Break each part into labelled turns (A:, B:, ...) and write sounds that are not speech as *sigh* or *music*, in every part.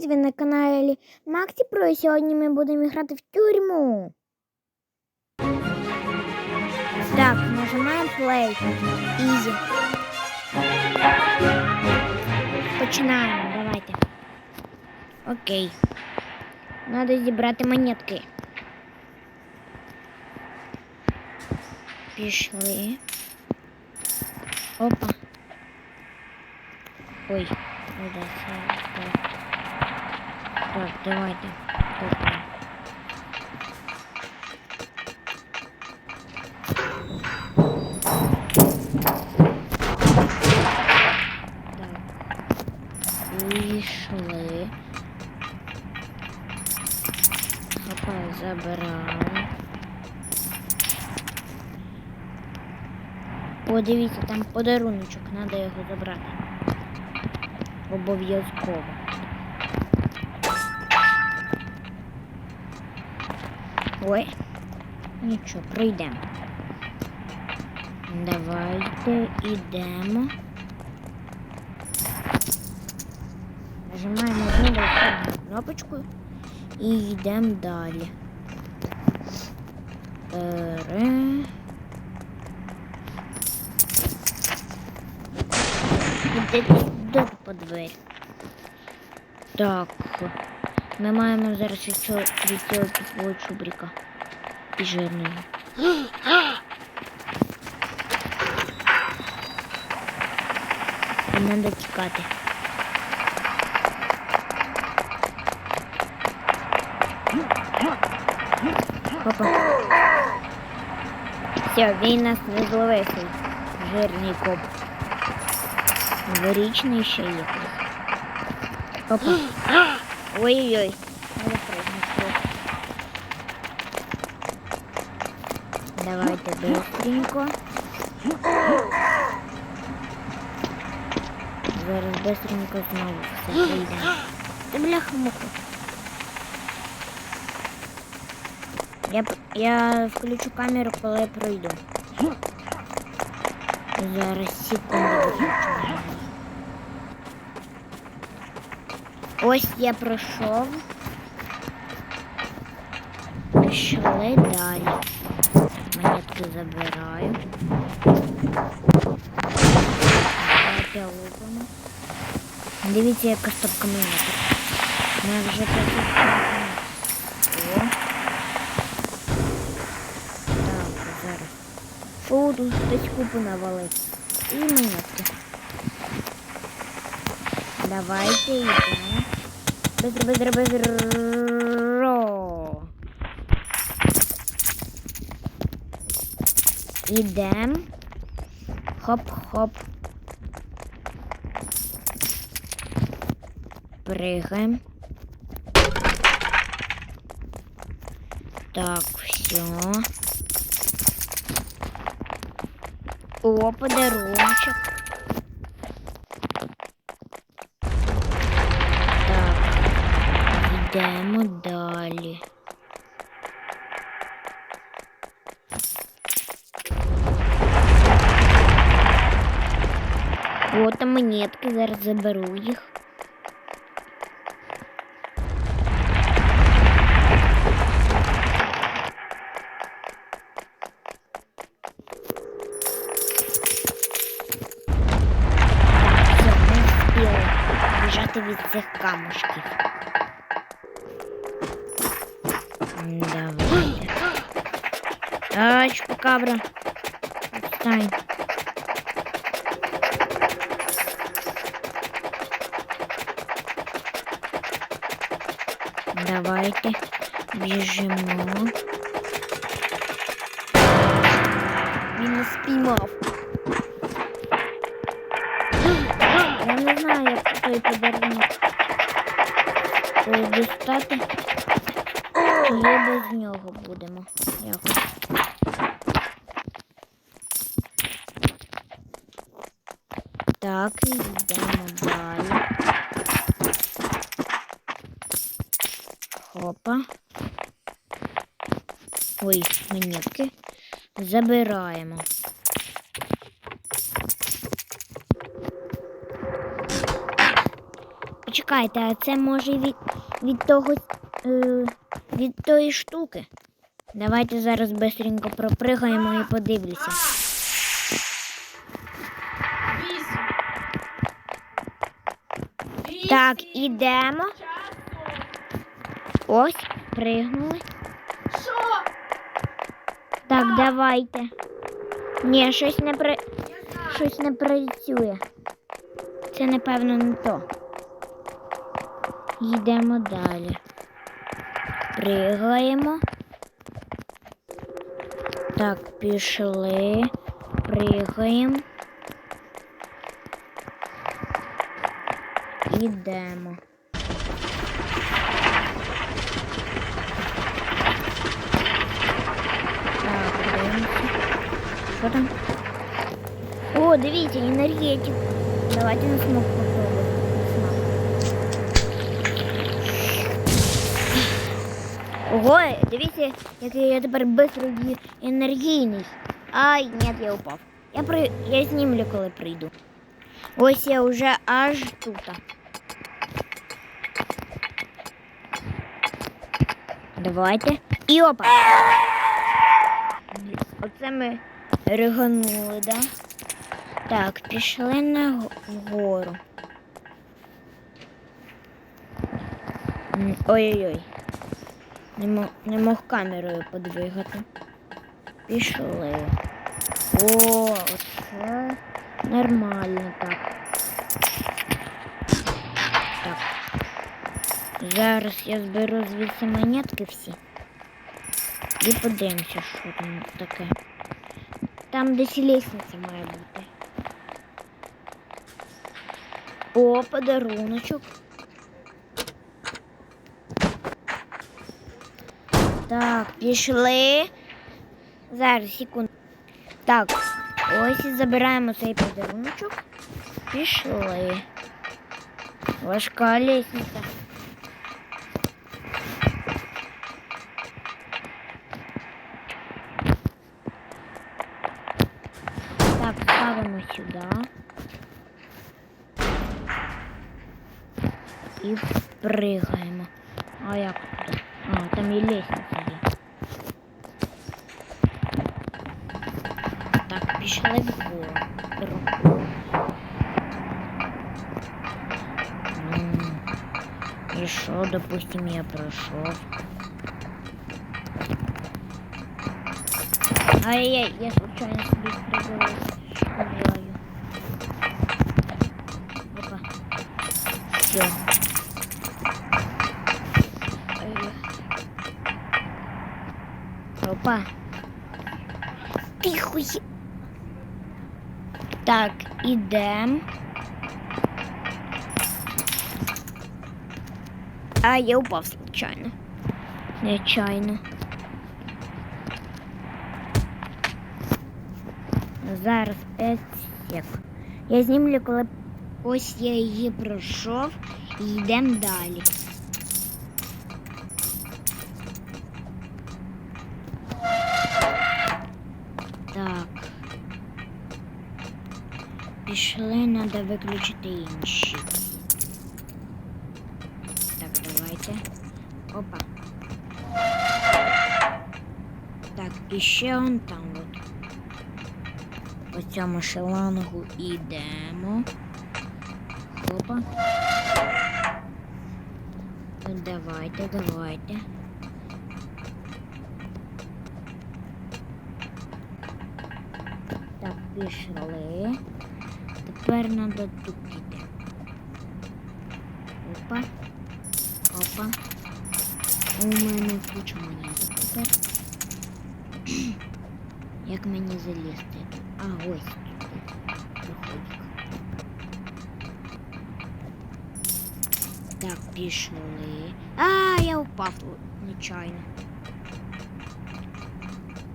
A: Ви на каналі Максі Про і сьогодні ми будемо грати в тюрму. Так, нажимаємо play. Easy. Починаємо, давайте. Окей. Надо зібрати монетки. Пішли. Опа. Ой, так. Так, давайте. Опа. Так. Пішли. Опа, забирали. О, дивіться, там подаруночок, треба його забрати. Обов'язково. Ой, нічого, пройдемо. Давайте йдемо. Нажимаємо одну кнопочку і йдемо далі. Пере... Де, де по двері? Так. Ми маємо зараз від цього, від чубрика. І. І Надо тікати. Опа. Все, він нас не зловив. Жирний коп. Дворічний ще є. Опа. Ой-ой-ой. Давайте быстренько. Зараз быстренько знову все прийде. Та бляха муха. Я, я включу камеру, коли я пройду. Зараз секунду Ось я пройшов. Пішли далі. Монетки забираю. Давайте лупимо. Дивіться, яка стопка монеток. Ми вже такі. О. Так, зараз. О, тут хтось купу навалив. І монетки. Давайте йдемо. Быстро, быстро, быстро. Ідем. Хоп-хоп. Пригаємо. Так, все. О, подаруночок. Йдемо далі. От там монетки, зараз заберу їх. Біжати від цих камушків. М, Давайте. Ай, чупакабра. Отстань. Давайте біжимо. Він не спіймав. Я не знаю, як той подарунок е, дістати. Чи без нього будемо якось. Так, йдемо далі. Хопа. Ой, монетки. Забираємо. Чекайте, а це може від, від того е, від тої штуки. Давайте зараз бистренько пропригаємо і подивлюся. Так, ідемо. Ось, пригнули.
B: Що?
A: Так, давайте. Ні, щось не при... Щось не працює. Це, напевно, не то. Йдемо далі. Пригаємо. Так, пішли. Пригаємо. Ідемо. Так, дивимося. Що там? О, дивіться, енергетик. Давайте на смог Ого, дивіться, який я тепер быстро і енергійний. Ай, нет, я упав. Я при... я знімлю, коли прийду. Ось я вже аж тут. Давайте. І опа. Оце ми риганули, да? Так, пішли на г- вгору. М, Ой-ой-ой. Не, мо- не мог камерою подвигати. Пішли. О, оце нормально так. Так. Зараз я зберу звідси монетки всі. І подивимося, що там таке. Там десь лестниця має бути. О, подаруночок. Так, пішли. Зараз, секунду. Так, ось і забираємо цей подаруночок. Пішли. Важка лестниця. Так, ставимо сюди. І пригаємо. А як? А, там і лестниця пішли вгору. Вгору. М, І що, допустим, я пройшов. Ай-яй, я случайно собі прибила шкуряю. Опа. Все. Опа. Так, ідем. А, я упав случайно. Нечайно. Зараз 5 сек. Я знімлю, коли ось я її пройшов і йдемо далі. Так. Пішли, треба виключити інші. Так, давайте. Опа. Так, і ще он там от. По цьому шелангу йдемо. Опа. Давайте, давайте. Так, пішли. Тепер треба тут іти. Опа. Опа. У мене куча монеток тепер. *clears throat* Як мені залізти? А, ось тут проходик. Так, пішли. А, я упав нечайно.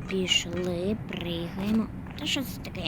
A: Пішли, пригаємо. Та що це таке?